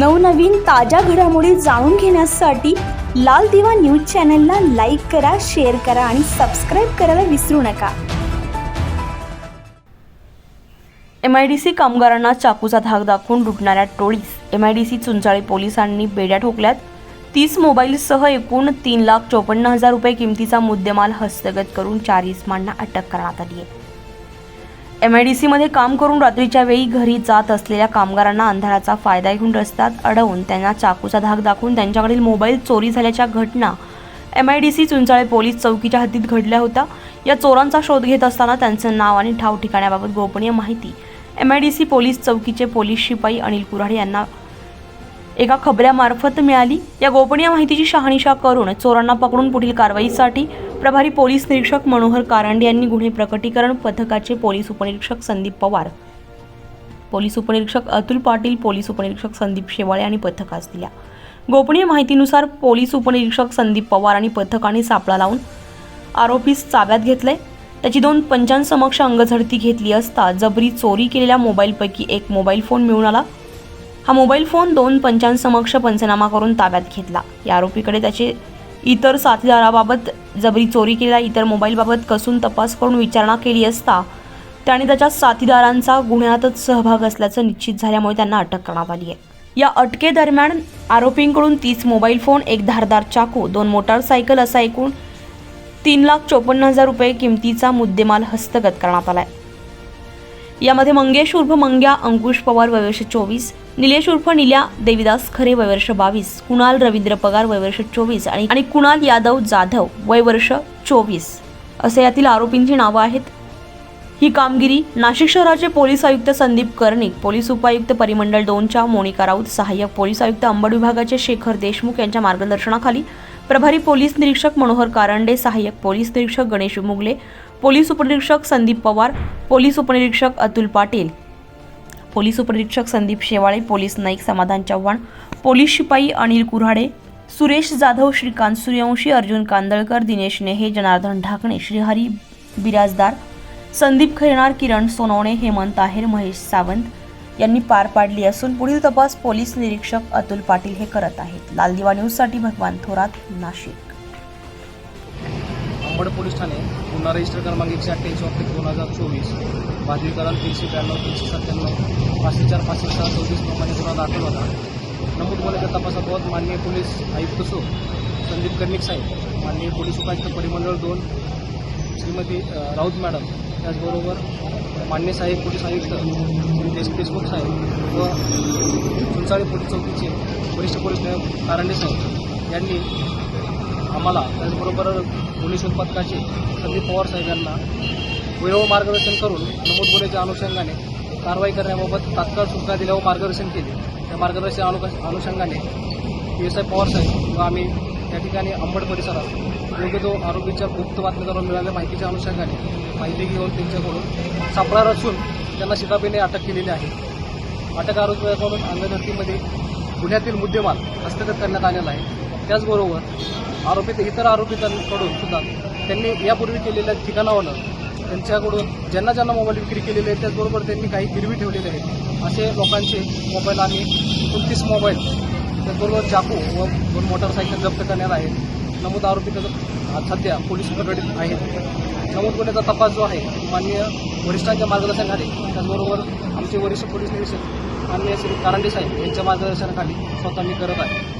नवनवीन ताज्या घडामोडी जाणून घेण्यासाठी लाल दिवा न्यूज चॅनलला लाईक करा शेअर करा आणि सबस्क्राईब करायला विसरू नका. एम आय डी सी कामगारांना चाकूचा धाक दाखवून लुटणाऱ्या टोळीस M I D C Chunchali पोलिसांनी बेड्या ठोकल्यात. तीस मोबाईलसह एकूण तीन लाख चोपन्न हजार रुपये किमतीचा मुद्देमाल हस्तगत करून चार इसमांना अटक करण्यात आली आहे. एम आय डी सीमध्ये काम करून रात्रीच्या वेळी घरी जात असलेल्या कामगारांना अंधाराचा फायदा घेऊन रस्त्यात अडवून त्यांना चाकूचा धाक दाखवून त्यांच्याकडील मोबाईल चोरी झाल्याच्या घटना M I D C Chunchale police चौकीच्या हद्दीत घडल्या होत्या. या चोरांचा शोध घेत असताना त्यांचं नाव आणि ठाव ठिकाण्याबाबत गोपनीय माहिती. M I D C police चौकीचे पोलीस शिपाई अनिल कुऱ्हाडे यांना एका खबऱ्यामार्फत मिळाली. या गोपनीय माहितीची शहानिशा करून चोरांना पकडून पुढील कारवाईसाठी प्रभारी पोलीस निरीक्षक मनोहर कारंडे यांनी गुन्हे प्रकटीकरण पथकाचे पोलीस उपनिरीक्षक संदीप पवार पोलीस उपनिरीक्षक अतुल पाटील पोलीस उपनिरीक्षक संदीप शेवाळे आणि पथकास दिल्या. गोपनीय माहितीनुसार पोलीस उपनिरीक्षक संदीप पवार आणि पथकाने सापळा लावून आरोपीस ताब्यात घेतले त्याची दोन पंचांसमक्ष अंगझडती घेतली असता जबरी चोरी केलेल्या मोबाईलपैकी एक मोबाईल फोन मिळून आला. हा मोबाईल फोन दोन पंचांसमक्ष पंचनामा करून ताब्यात घेतला. या आरोपीकडे त्याचे इतर साथीदाराबाबत जबरी चोरी केलेला इतर मोबाईलबाबत कसून तपास करून विचारणा केली असता त्याने त्याच्या साथीदारांचा गुन्ह्यातच सहभाग असल्याचं निश्चित झाल्यामुळे त्यांना अटक करण्यात आली आहे. या अटकेदरम्यान आरोपींकडून तीस मोबाईल फोन एक धारदार चाकू दोन मोटारसायकल असा एकूण तीन लाख चोपन्न हजार रुपये किमतीचा मुद्देमाल हस्तगत करण्यात आला आहे यामध्ये मंगेश उर्फ मंग्या अंकुश पवार वयवर्ष चोवीस निलेश उर्फ निल्या देविदास खरे वयवर्ष बावीस कुणाल रवींद्र पगार वयवर्ष चोवीस आणि आणि कुणाल यादव जाधव वयवर्ष चोवीस. असे यातील आरोपींची नावं आहेत. ही कामगिरी नाशिक शहराचे पोलीस आयुक्त संदीप कर्णिक पोलीस उपायुक्त परिमंडळ दोनच्या मोनिका राऊत सहाय्यक पोलीस आयुक्त अंबड विभागाचे शेखर देशमुख यांच्या मार्गदर्शनाखाली प्रभारी पोलीस निरीक्षक मनोहर कारंडे सहाय्यक पोलीस निरीक्षक गणेश मुगले पोलीस उपनिरीक्षक संदीप पवार पोलीस उपनिरीक्षक अतुल पाटील. पोलीस उपनिरीक्षक संदीप शेवाळे पोलीस नाईक समाधान चव्हाण पोलीस शिपाई अनिल कुऱ्हाडे सुरेश जाधव श्रीकांत सूर्यवंशी अर्जुन कांदळकर दिनेश नेहे जनार्दन ढाकणे श्रीहरी बिराजदार संदीप खैरनार किरण सोनवणे हेमंत आहेर महेश सावंत यांनी पार पाडली असून पुढील तपास पोलीस निरीक्षक अतुल पाटील हे करत आहेत. लालदिवा न्यूजसाठी भगवान थोरात नाशिक. अंबड पोलीस ठाणे गुन्हा रजिस्टर क्रमांक एकशे अठ्ठ्याऐंशी ऑब्लिक दोन हजार चोवीस बाजरीकरण तीनशे ब्याण्णव तीनशे सत्त्याण्णव पाचशे चार पाचशे सहा चौतीस प्रमाणे गुन्हा दाखल होता. नमूद गुन्ह्याच्या तपासाबाबत माननीय पोलीस आयुक्त सो. संदीप कर्णिक साहेब माननीय पोलीस उपायुक्त परिमंडळ दोन श्रीमती राऊत मॅडम त्याचबरोबर मान्य साहेब पोलीस आयुक्त श्री देश देशमुख साहेब व चुंचाळी पोलीस चौकीचे वरिष्ठ पोलीस नायक कारंडे साहेब यांनी आम्हाला त्याचबरोबर पोलीस उत्पादकाचे संदीप पवार साहेब यांना वेळोवर मार्गदर्शन करून नमूद गुन्ह्याच्या अनुषंगाने कारवाई करण्याबाबत तात्काळ सूचना दिल्या व मार्गदर्शन केले. त्या मार्गदर्शन अनु अनुषंगाने पी एस आय पवार साहेब व आम्ही त्या ठिकाणी अंबड परिसरात योग्य तो आरोपीच्या गुप्त बातमीदारांना मिळाल्या माहितीच्या अनुषंगाने माहिती घेऊन त्यांच्याकडून सापळा रचून त्यांना शिताबीने अटक केलेली आहे. अटक आरोपीकडून अंगधर्तीमध्ये गुन्ह्यातील मुद्देमाल हस्तगत करण्यात आलेला आहे. त्याचबरोबर आरोपी इतर आरोपितांकडून सुद्धा त्यांनी यापूर्वी केलेल्या ठिकाणावरनं त्यांच्याकडून ज्यांना ज्यांना मोबाईल विक्री केलेले आहेत त्याचबरोबर त्यांनी काही गिरवी ठेवलेले आहेत असे लोकांचे मोबाईल आणि एकोणतीस मोबाईल त्याचबरोबर चाकू व दोन मोटारसायकल जप्त करण्यात आहेत. नमूद आरोपी सध्या पोलीस कोठडीत आहेत. नमूद गुन्ह्याचा तपास जो आहे माननीय वरिष्ठांच्या मार्गदर्शनाखाली त्याचबरोबर आमचे वरिष्ठ पोलीस निरीक्षक माननीय श्री कारंडे साहेब यांच्या मार्गदर्शनाखाली स्वतः मी करत आहे.